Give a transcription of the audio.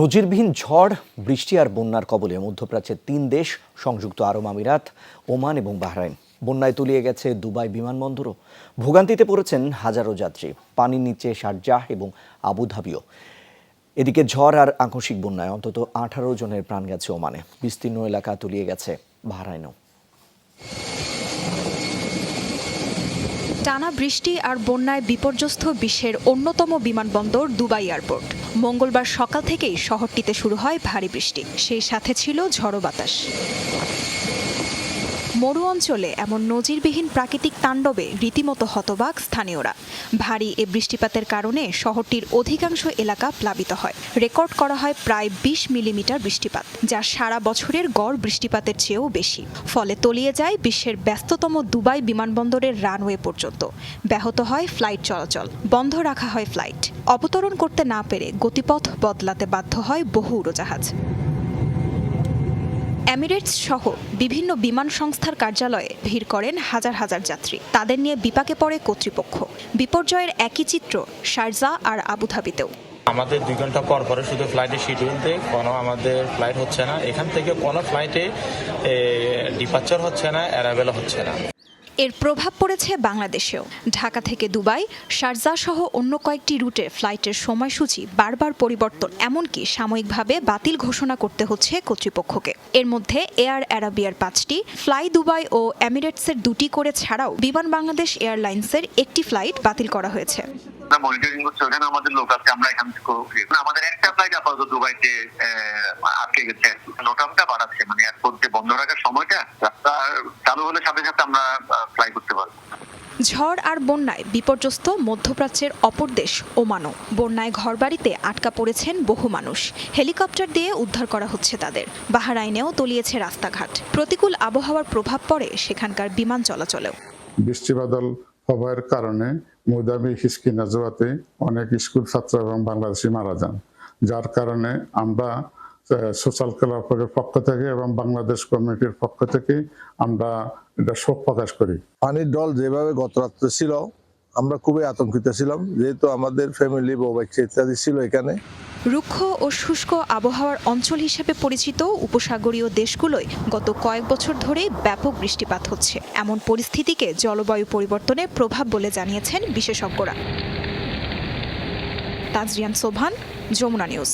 নজিরবিহীন ঝড়, বৃষ্টি আর বন্যার কবলে মধ্যপ্রাচ্যের তিন দেশ সংযুক্ত আরব আমিরাত, ওমান এবং বাহরাইন। বন্যায় তলিয়ে গেছে দুবাই বিমানবন্দরও। ভোগান্তিতে পড়েছেন হাজারো যাত্রী। পানির নিচে শারজাহ এবং আবুধাবিও। এদিকে ঝড় আর আকস্মিক বন্যায় অন্তত আঠারো জনের প্রাণ গেছে ওমানে। বিস্তীর্ণ এলাকা তলিয়ে গেছে বাহরাইনও। টানা বৃষ্টি আর বন্যায় বিপর্যস্ত বিশ্বের অন্যতম বিমানবন্দর দুবাই এয়ারপোর্ট। মঙ্গলবার সকাল থেকেই শহরটিতে শুরু হয় ভারী বৃষ্টি। সেই সাথে ছিল ঝড়ো বাতাস। মরু অঞ্চলে এমন নজিরবিহীন প্রাকৃতিক তাণ্ডবে রীতিমতো হতবাক স্থানীয়রা। ভারী এ বৃষ্টিপাতের কারণে শহরটির অধিকাংশ এলাকা প্লাবিত হয়। রেকর্ড করা হয় প্রায় বিশ মিলিমিটার বৃষ্টিপাত, যা সারা বছরের গড় বৃষ্টিপাতের চেয়েও বেশি। ফলে তলিয়ে যায় বিশ্বের ব্যস্ততম দুবাই বিমানবন্দরের রানওয়ে পর্যন্ত। ব্যাহত হয় ফ্লাইট চলাচল। বন্ধ রাখা হয় ফ্লাইট। অবতরণ করতে না পেরে গতিপথ বদলাতে বাধ্য হয় বহু উড়োজাহাজ। এমিরেটস সহ বিভিন্ন বিমান সংস্থার কার্যালয়ে ভিড় করেন হাজার হাজার যাত্রী। তাদের নিয়ে বিপাকে পড়ে কর্তৃপক্ষ। বিপর্যয়ের একই চিত্র শারজা আর আবুধাবিতেও। আমাদের দুই ঘণ্টা পর পরে শুধু ফ্লাইটের শিডিউল দিয়ে কোনো আমাদের ফ্লাইট হচ্ছে না। এখান থেকে কোনো ফ্লাইটে ডিপার্চার হচ্ছে না অ্যারাইভেল হচ্ছে না। এর প্রভাব পড়েছে বাংলাদেশেও। ঢাকা থেকে দুবাই, শারজা সহ অন্য কয়েকটি রুটে ফ্লাইটের সময়সূচি বারবার পরিবর্তন, এমনকি সাময়িকভাবে বাতিল ঘোষণা করতে হচ্ছে কর্তৃপক্ষকে। এর মধ্যে এয়ার অ্যারাবিয়ার পাঁচটি, ফ্লাই দুবাই ও এমিরেটসের দুটি করে ছাড়াও বিমান বাংলাদেশ এয়ারলাইন্সের একটি ফ্লাইট বাতিল করা হয়েছে। মনিটরিং করছি ওখানে আমাদের লোক আছে, আমরা এখান থেকে আমাদের একটা ফ্লাইট আপাতত দুবাইতে আটকে গেছে নোটামটা বাড়াচ্ছে মানে বন্ধ রাখার সাথে আমরা ফ্লাই করতে পারব। ঝড় আর বন্যায় বিপর্যস্ত মধ্যপ্রাচ্যের অপর দেশ ওমানও। বন্যায় ঘরবাড়িতে আটকা পড়েছেন বহু মানুষ। হেলিকপ্টার দিয়ে উদ্ধার করা হচ্ছে তাদের। বাহারাইনেও তলিয়েছে রাস্তাঘাট। প্রতিকূল আবহাওয়ার প্রভাব পড়ে সেখানকার বিমান চলাচলেও। বৃষ্টি বাদল হওয়ার কারণে মুদাবি হিসকি নাজুয়াতে অনেক স্কুল ছাত্র এবং বাংলাদেশি মারা যান। যার কারণে আমরা সোশ্যাল ক্লাবের পক্ষ থেকে এবং বাংলাদেশ কমিটির পক্ষ থেকে আমরা এটা শোক প্রকাশ করি। পানির ডল যেভাবে গত রাত্রে ছিল আমরা খুবই আতঙ্কিত ছিলাম। যেহেতু আমাদের ফ্যামিলি বউ বাচ্চা ইত্যাদি ছিল এখানে। রুক্ষ ও শুষ্ক আবহাওয়ার অঞ্চল হিসেবে পরিচিত উপসাগরীয় দেশগুলোয় গত কয়েক বছর ধরে ব্যাপক বৃষ্টিপাত হচ্ছে। এমন পরিস্থিতিকে জলবায়ু পরিবর্তনের প্রভাব বলে জানিয়েছেন বিশেষজ্ঞরা। তাজরিয়ান সোভান যমুনা নিউজ।